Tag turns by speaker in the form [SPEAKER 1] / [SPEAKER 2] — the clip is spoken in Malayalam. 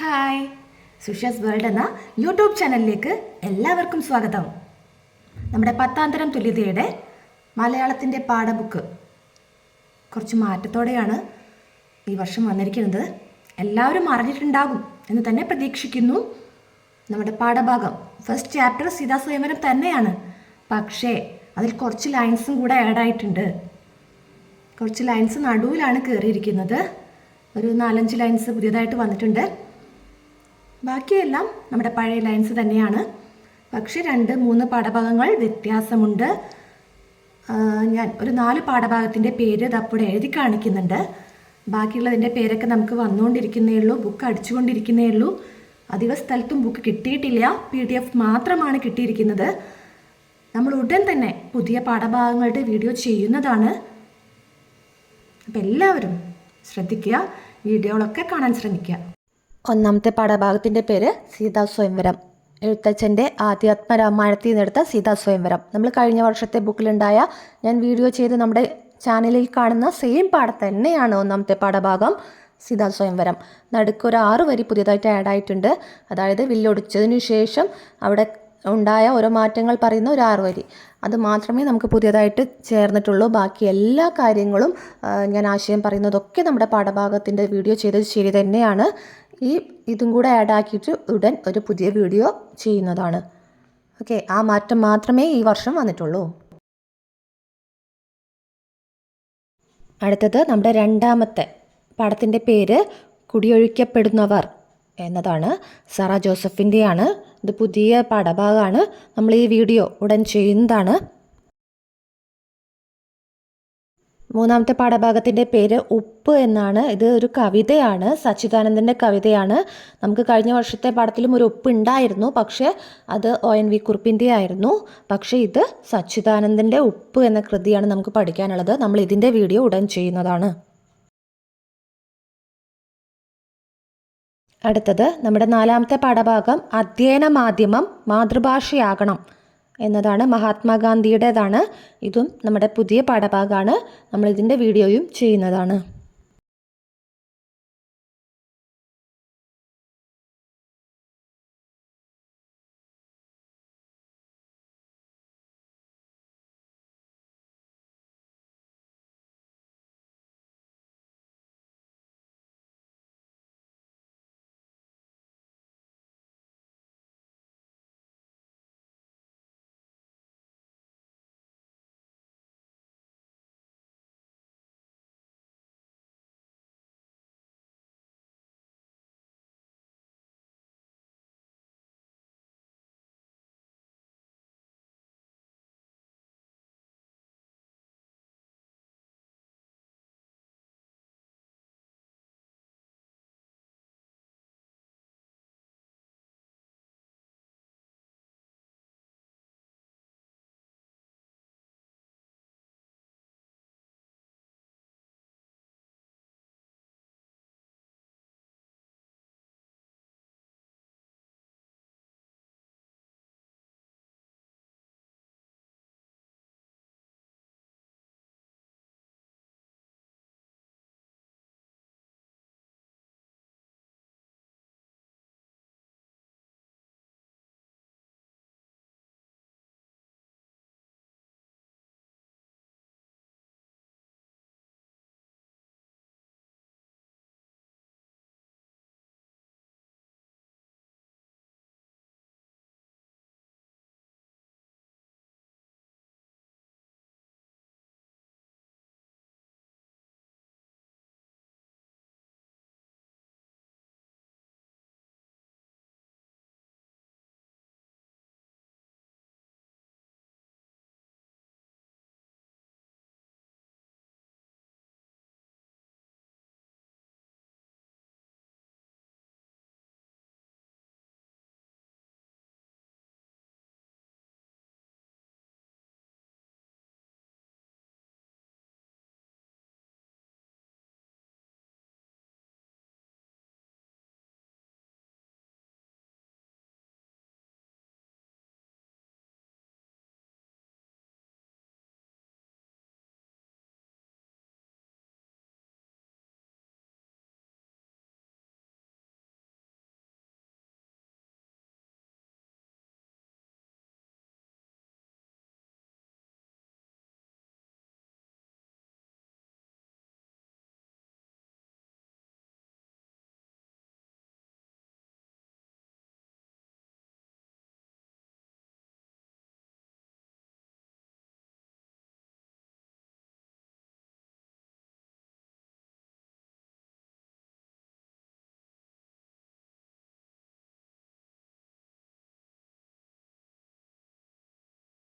[SPEAKER 1] ഹായ് സുഷസ് വേൾഡ് എന്ന യൂട്യൂബ് ചാനലിലേക്ക് എല്ലാവർക്കും സ്വാഗതം. നമ്മുടെ പത്താം തരം തുല്യതയുടെ മലയാളത്തിന്റെ പാഠബുക്ക്. കുറച്ച് മാറ്റത്തോടെയാണ് ഈ വർഷം വന്നിരിക്കുന്നത്. എല്ലാവരും അറിഞ്ഞിട്ടുണ്ടാകും എന്ന് തന്നെ പ്രതീക്ഷിക്കുന്നു. നമ്മുടെ പാഠഭാഗം ഫസ്റ്റ് ചാപ്റ്റർ സീതാ സ്വയംവരം തന്നെയാണ്. പക്ഷേ അതിൽ കുറച്ച് ലൈൻസും കൂടെ ആഡായിട്ടുണ്ട് കുറച്ച് ലൈൻസ് നടുവിലാണ് കയറിയിരിക്കുന്നത് ഒരു നാലഞ്ച് ലൈൻസ് പുതിയതായിട്ട് വന്നിട്ടുണ്ട്. ബാക്കിയെല്ലാം നമ്മുടെ പഴയ ലൈൻസ് തന്നെയാണ്. പക്ഷേ രണ്ട് മൂന്ന് പാഠഭാഗങ്ങൾ വ്യത്യാസമുണ്ട്. ഞാൻ ഒരു നാല് പാഠഭാഗത്തിന്റെ പേര് ഇതപ്പോടെ എഴുതി കാണിക്കുന്നുണ്ട്. ബാക്കിയുള്ളതിന്റെ പേരൊക്കെ നമുക്ക് വന്നുകൊണ്ടിരിക്കുന്നേ ഉള്ളൂ ബുക്ക് അടിച്ചുകൊണ്ടിരിക്കുന്നേ ഉള്ളൂ. അധിക സ്ഥലത്തും ബുക്ക് കിട്ടിയിട്ടില്ല പി ഡി എഫ് മാത്രമാണ് കിട്ടിയിരിക്കുന്നത്. നമ്മൾ ഉടൻ തന്നെ പുതിയ പാഠഭാഗങ്ങളുടെ വീഡിയോ ചെയ്യുന്നതാണ്. അപ്പം എല്ലാവരും ശ്രദ്ധിക്കുക വീഡിയോകളൊക്കെ കാണാൻ ശ്രമിക്കുക. ഒന്നാമത്തെ പാഠഭാഗത്തിന്റെ പേര് സീതാ സ്വയംവരം. എഴുത്തച്ഛന്റെ ആധ്യാത്മ രാമായണത്തിൽ നിന്നെടുത്ത സീതാ സ്വയംവരം. നമ്മൾ കഴിഞ്ഞ വർഷത്തെ ബുക്കിലുണ്ടായ ഞാൻ വീഡിയോ ചെയ്ത് നമ്മുടെ ചാനലിൽ കാണുന്ന സെയിം പാഠം തന്നെയാണ് ഒന്നാമത്തെ പാഠഭാഗം സീതാ സ്വയംവരം. നടുക്കൊരു ആറ് വരി പുതിയതായിട്ട് ആഡ് ആയിട്ടുണ്ട്. അതായത് വില്ലൊടിച്ചതിനു ശേഷം അവിടെ ഉണ്ടായ ഓരോ മാറ്റങ്ങൾ പറയുന്ന ഒരു ആറ് വരി അത് മാത്രമേ നമുക്ക് പുതിയതായിട്ട് ചേർന്നിട്ടുള്ളൂ. ബാക്കി എല്ലാ കാര്യങ്ങളും ഞാൻ ആശയം പറയുന്നതൊക്കെ നമ്മുടെ പാഠഭാഗത്തിന്റെ വീഡിയോ ചെയ്തത് ശരി തന്നെയാണ്. ഈ ഇതും കൂടെ ആഡ് ആക്കിയിട്ട് ഉടൻ ഒരു പുതിയ വീഡിയോ ചെയ്യുന്നതാണ്. ഓക്കെ ആ മാറ്റം മാത്രമേ ഈ വർഷം വന്നിട്ടുള്ളൂ. അടുത്തത് നമ്മുടെ രണ്ടാമത്തെ പടത്തിന്റെ പേര് കുടിയൊഴിക്കപ്പെടുന്നവർ എന്നതാണ്. സറ ജോസഫിന്റെയാണ് ഇത് പുതിയ പടഭാഗമാണ് നമ്മൾ ഈ വീഡിയോ ഉടൻ ചെയ്യുന്നതാണ്. മൂന്നാമത്തെ പാഠഭാഗത്തിന്റെ പേര് ഉപ്പ് എന്നാണ്. ഇത് ഒരു കവിതയാണ് സച്ചിദാനന്ദന്റെ കവിതയാണ്. നമുക്ക് കഴിഞ്ഞ വർഷത്തെ പാഠത്തിലും ഒരു ഉപ്പ് ഉണ്ടായിരുന്നു. പക്ഷേ അത് ഒ എൻ വി കുറിപ്പിന്റെ ആയിരുന്നു. പക്ഷേ ഇത് സച്ചിദാനന്ദന്റെ ഉപ്പ് എന്ന കൃതിയാണ് നമുക്ക് പഠിക്കാനുള്ളത്. നമ്മൾ ഇതിന്റെ വീഡിയോ ഉടൻ ചെയ്യുന്നതാണ്. അടുത്തത് നമ്മുടെ നാലാമത്തെ പാഠഭാഗം അധ്യയന മാധ്യമം മാതൃഭാഷയാകണം എന്നതാണ് മഹാത്മാഗാന്ധിയുടേതാണ്. ഇതും നമ്മുടെ പുതിയ പാഠഭാഗമാണ്. നമ്മളിതിന്റെ വീഡിയോയും ചെയ്യുന്നതാണ്.